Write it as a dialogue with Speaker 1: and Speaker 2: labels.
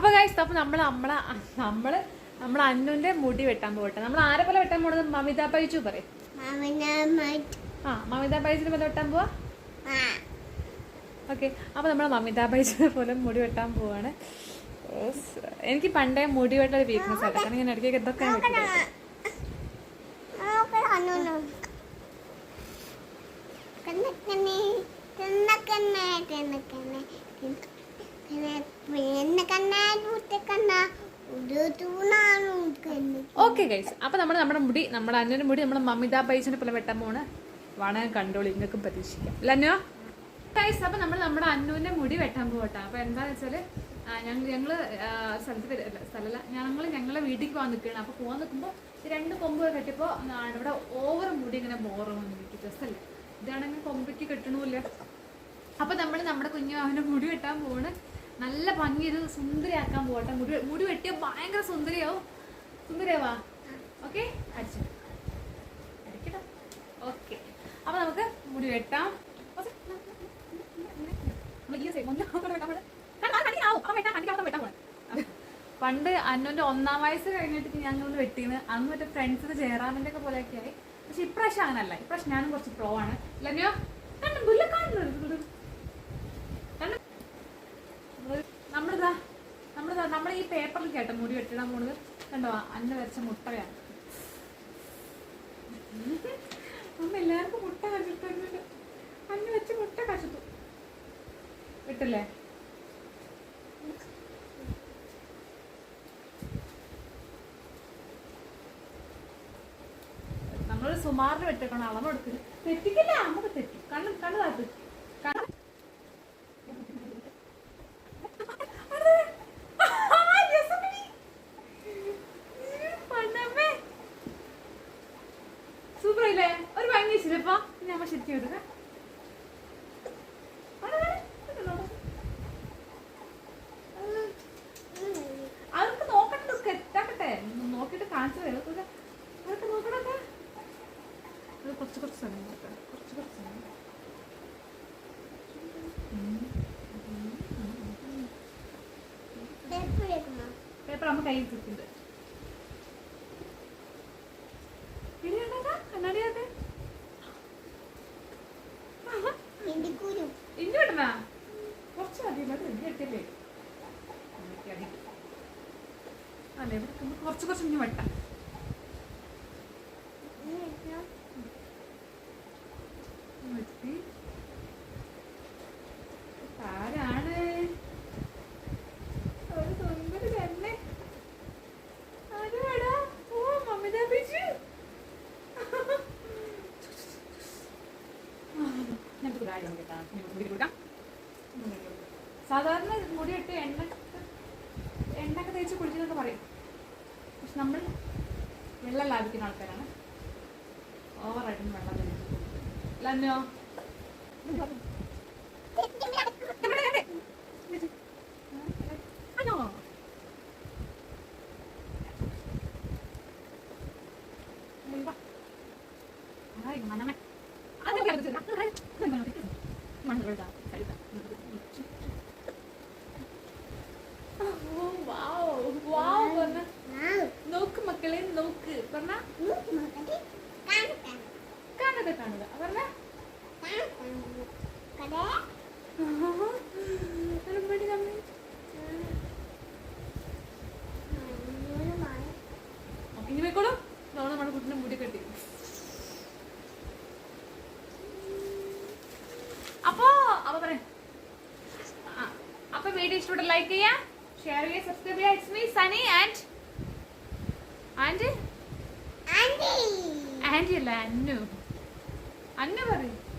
Speaker 1: അപ്പൊ ഗൈസ് അപ്പൊ നമ്മൾ നമ്മളെ നമ്മൾ നമ്മളെ അന്നുന്റെ മുടി വെട്ടാൻ പോകട്ടെ. നമ്മൾ ആരെ പോലെ വെട്ടാൻ പോണത്? മമിത പൈച്ചു പറയും. ആ മമിത പൈച്ചിനെ പോലെ വെട്ടാൻ പോവാ? ഓക്കെ അപ്പൊ നമ്മൾ മമിത പൈച്ചിനെ പോലെ മുടി വെട്ടാൻ പോവാണ്. എനിക്ക് പണ്ടേ മുടി വെട്ട ഒരു വീക്ക്നെസ് ആയിട്ട് കാരണം ഞാൻ ഇടയ്ക്കൊക്കെ ഇതൊക്കെ ഞാൻ വെട്ടിയിട്ടുണ്ട്. ഓക്കെ ഗൈസ് അപ്പൊ നമ്മൾ നമ്മുടെ മുടി നമ്മുടെ അന്നൊരു മുടി നമ്മുടെ മമിത പൈസനെ പോലെ വെട്ടാൻ പോണ് വേണേ കണ്ടോളി നിങ്ങൾക്കും പ്രതീക്ഷിക്കാം. അല്ലന്നോ ഗൈസ് അപ്പൊ നമ്മൾ നമ്മുടെ അന്നുവിന്റെ മുടി വെട്ടാൻ പോകട്ടെ അപ്പൊ എന്താന്ന് വെച്ചാൽ ഞങ്ങൾ ഞങ്ങൾ സ്ഥലത്ത് സ്ഥലമല്ല ഞങ്ങൾ ഞങ്ങളെ വീട്ടിൽ പോകാൻ നിൽക്കുകയാണ് അപ്പോൾ പോകാൻ നിൽക്കുമ്പോൾ രണ്ട് കൊമ്പ് കെട്ടിയപ്പോ ആ, ഇവിടെ ഓവർ മുടി ഇങ്ങനെ ബോറ് വന്നിരിക്കും രസമല്ല ഇതാണെങ്കിൽ കൊമ്പയ്ക്ക് കെട്ടണമില്ല അപ്പോൾ നമ്മൾ നമ്മുടെ കുഞ്ഞു അവന്റെ മുടി വെട്ടാൻ പോവാണ്. നല്ല ഭംഗി ഇത് സുന്ദരിയാക്കാൻ പോകട്ടെ. മുടി മുടി വെട്ടിയ ഭയങ്കര സുന്ദരിയാവും. സുന്ദരിയാവാ. ഓക്കെ അടിച്ചു. അടിക്കട്ടോ. ഓക്കെ അപ്പൊ നമുക്ക് മുടി വെട്ടാം. പണ്ട് അന്നുന്റെ ഒന്നാം വയസ്സ് കഴിഞ്ഞിട്ട് ഞാൻ ഒന്ന് വെട്ടിന്ന്. അന്ന് മറ്റേ ഫ്രണ്ട്സ് ജയറാമിന്റെ ഒക്കെ പോലെയൊക്കെ ആയി. പക്ഷെ ഇപ്രാവശ്യം അങ്ങനല്ല. ഇപ്രാവശ്യം ഞാനും കുറച്ച് പ്രോ ആണ്. ഇല്ലയോ കേട്ടോ മുടി വെട്ടിടാൻ പോണത്. കണ്ടോ അന്ന വരച്ച മുട്ടയാണ്. അമ്മ എല്ലാവർക്കും മുട്ട കച്ചിട്ടുണ്ട് അന്ന വെച്ച മുട്ട കച്ചിട്ടു വിട്ടില്ലേ? നമ്മൾ സുമാറിന് വെട്ടിക്കണം അളവ് കൊടുക്കില്ല തെറ്റിക്കില്ല നമുക്ക് തെറ്റി. കണ്ണ് കണ്ണ് താത്ത്. കണ്ണ് സൂപ്പർ ഇല്ലേ ഒരു ഭംഗി വെച്ചില്ലപ്പോ ശരിക്കും എടുക്കാം അതൊക്കെ നോക്കട്ടെ സെറ്റാക്കട്ടെ നോക്കിയിട്ട് കാണിച്ചു തരാം. അതൊക്കെ നോക്കണൊക്കെ അത് കുറച്ച് കുറച്ച് സമയം നോക്കാം. കുറച്ച് കുറച്ച് സമയം പേപ്പർ അമ്മ കയ്യിൽ കിട്ടുന്നുണ്ട് കണ്ണാടിയാട്ടെ ഇല്ലാതെ ഇഞ്ചി ഇട്ടില്ലേ അല്ലേ നമുക്ക് കുറച്ച് കുറച്ച് ഇങ്ങനെ വെട്ടാം വെട്ടി ആരാണ്? ഒരു സുന്ദരി തന്നെ. ആരാടാ? ഓ മമിത ബിജു. ഞങ്ങൾക്ക് കാര്യം കേട്ടാ മുടി കൊടുക്കാം. സാധാരണ മുടിയിട്ട് എണ്ണ എണ്ണയൊക്കെ തേച്ച് കുളിക്കുന്നൊക്കെ പറയും. പക്ഷെ നമ്മൾ വെള്ളം ലാഭിക്കുന്ന ആൾക്കാരാണ്. ഓവറായിട്ടും വെള്ളം തേച്ച് ലന്നോ മണ്ണുകളുടെ കഴുത പറഞ്ഞ നോക്ക് മക്കളെ നോക്ക് പറഞ്ഞ കാണുക കാണുക. പറഞ്ഞ ഇനി പോയിക്കോളും നമ്മൾ നമ്മുടെ കുട്ടിനെ മുടി കെട്ടി. അപ്പോ അപ്പൊ പറയാം. അപ്പൊ വീഡിയോ ഇഷ്ടപ്പെട്ട ലൈക്ക് ചെയ്യാം ഷെയർ ചെയ്യുക സബ്സ്ക്രൈബ് ചെയ്യുക it's me Sani and and അന്നു പറയും.